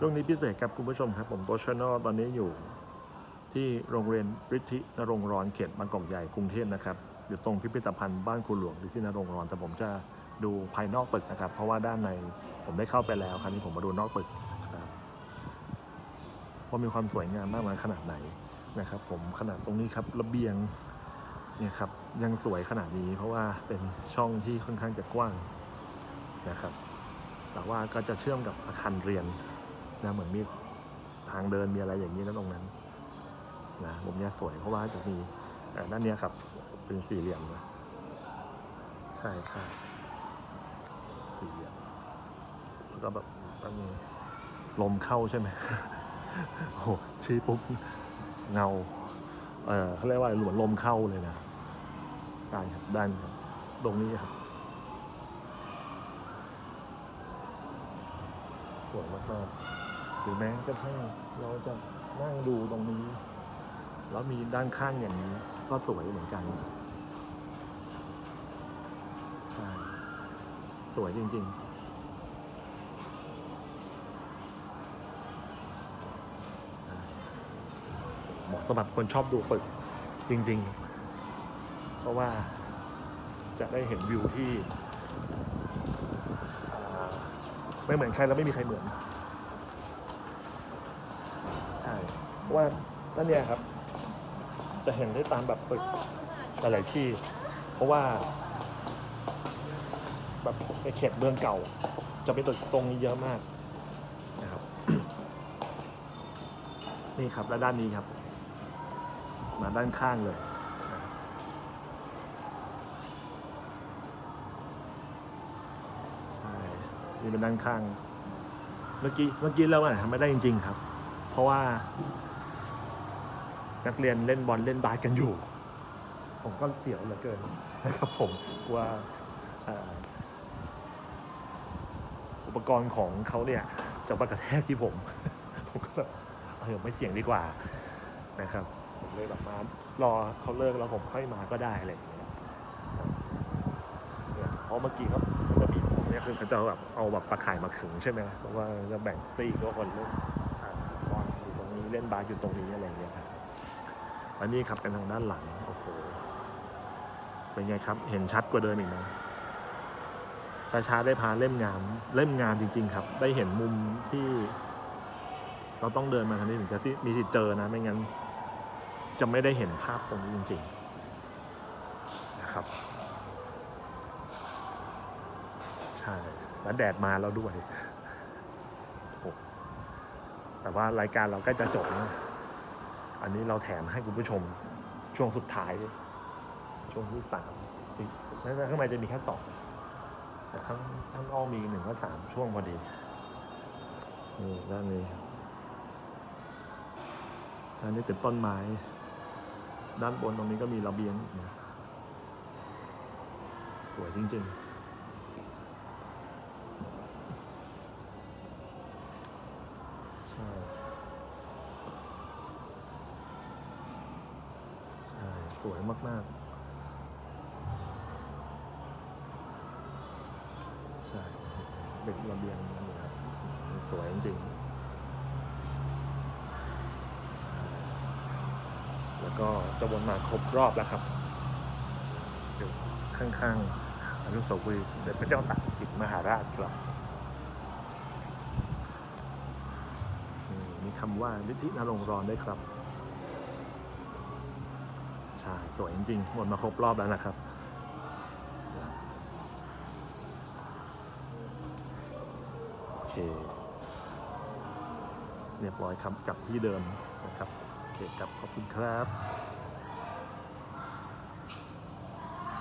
ช่วงนี้พิเศษครับคุณผู้ชมครับ ผมโตชนอลตอนนี้อยู่ที่โรงเรียนฤทธินรงรอนเขตบางกอกใหญ่กรุงเทพนะครับ อยู่ตรงพิพิธภัณฑ์บ้านครูหลวงฤทธินรงรอนแต่ผมจะดูภายนอกตึกนะครับ เพราะว่าด้านในผมได้เข้าไปแล้วคราวนี้ผมมาดูนอกตึกนะครับว่ามีความสวยงามมากน้อยขนาดไหนนะครับ ผมขนาดตรงนี้ครับระเบียงเนี่ยครับยังสวยขนาดนี้ เพราะว่าเป็นช่องที่ค่อนข้างจะกว้างนะครับ แต่ว่าก็จะเชื่อมกับอาคารเรียน นะเหมือนมีทางเดินมีอะไรอย่างนี้นะตรงนั้นนะมุมเนี้ยสวยเพราะว่าจะมีเอ่ด้านเนี้ยครับเป็นสี่เหลี่ยมนะใช่ใช่สี่เหลี่ยมแล้วก็แบบมันมีลมเข้าใช่ไหมโอ้โหชี้ปุ๊บเงาเออเขาเรียกว่าหมือนลมเข้าเลยนะด้านครับด้านครับตรงนี้ครับสวยมากๆ หรือแม้กระทั่งเราจะนั่งดูตรงนี้ แล้วมีด้านข้างอย่างนี้ก็สวยเหมือนกันใช่สวยจริงๆเหมาะสำหรับคนชอบดูตึกจริง ๆ เพราะว่าจะได้เห็นวิวที่ ไม่เหมือนใครแล้วไม่มีใครเหมือน ใช่ เพราะ ว่านั่นเนี่ยครับ จะเห็นได้ตามแบบตึกหลายๆที่ เพราะว่า แบบในเขตเมืองเก่า จะเป็นตึกตรงนี้เยอะมากนะครับ นี่ครับและด้านนี้ครับ มาด้านข้างเลยนี่เป็นด้านข้าง เมื่อกี้เมื่อกี้เราอะทำไม่ได้จริง ๆ ครับ เพราะว่า นักเรียนเล่นบอลเล่นบาสกันอยู่ ผมก็เสียวเหลือเกินนะครับผมว่าเอ่ออุปกรณ์ของเขาเนี่ยจะมากระแทกที่ผม ผมก็แบบเออไม่เสี่ยงดีกว่านะครับ ผมเลยแบบมารอเขาเลิกแล้วผมค่อยมาก็ได้อะไรอย่างเงี้ยเนี่ยเพราะเมื่อกี้เขามันจะมีเนี่ยคือเขาจะแบบเอาแบบตะข่ายมาขึงใช่ไหมเพราะว่าจะแบ่งซีกว่าคนเล่นอ่าบอลอยู่ตรงนี้เล่นบาสอยู่ตรงนี้อะไรอย่างเงี้ยครับ อันนี้ครับเป็นทางด้านหลัง โอ้โห เป็นไงครับ เห็นชัดกว่าเดิมอีกนะช้าๆได้พาเล่มงามเล่มงามจริง ๆ ครับ ได้เห็นมุมที่ เราต้องเดินมาทางนี้ถึงจะมีสิทธิ์เจอนะ ไม่งั้น จะไม่ได้เห็นภาพตรงนี้จริง ๆ นะครับ ใช่ แล้วแดดมาแล้วด้วย แต่ว่ารายการเราใกล้จะจบแล้ว อันนี้เราแถมให้คุณผู้ชมช่วงสุดท้าย ช่วงที่สามแล้วข้างในจะมีแค่สองแต่ข้างข้างอ้อมมีหนึ่งก็สามช่วงพอดีนี่ด้านนี้ด้านนี้เป็นต้นไม้ ด้านบนตรงนี้ก็มีระเบียง สวยจริง ๆ ใช่ ใช่ สวยมาก ๆ ใช่เด็กระเบียงนั่นเองครับสวยจริงๆแล้วก็จะวนมาครบรอบแล้วครับอยู่ข้างๆอนุสาวรีย์เด็จพระเจ้าตากสินมหาราชครับมีคำว่านิธินรงรอนได้ครับ ใช่ สวยจริงๆหมดมาครบรอบแล้วนะครับ โอเค เรียบร้อยครับกลับที่เดิมนะครับ โอเคครับขอบคุณครับ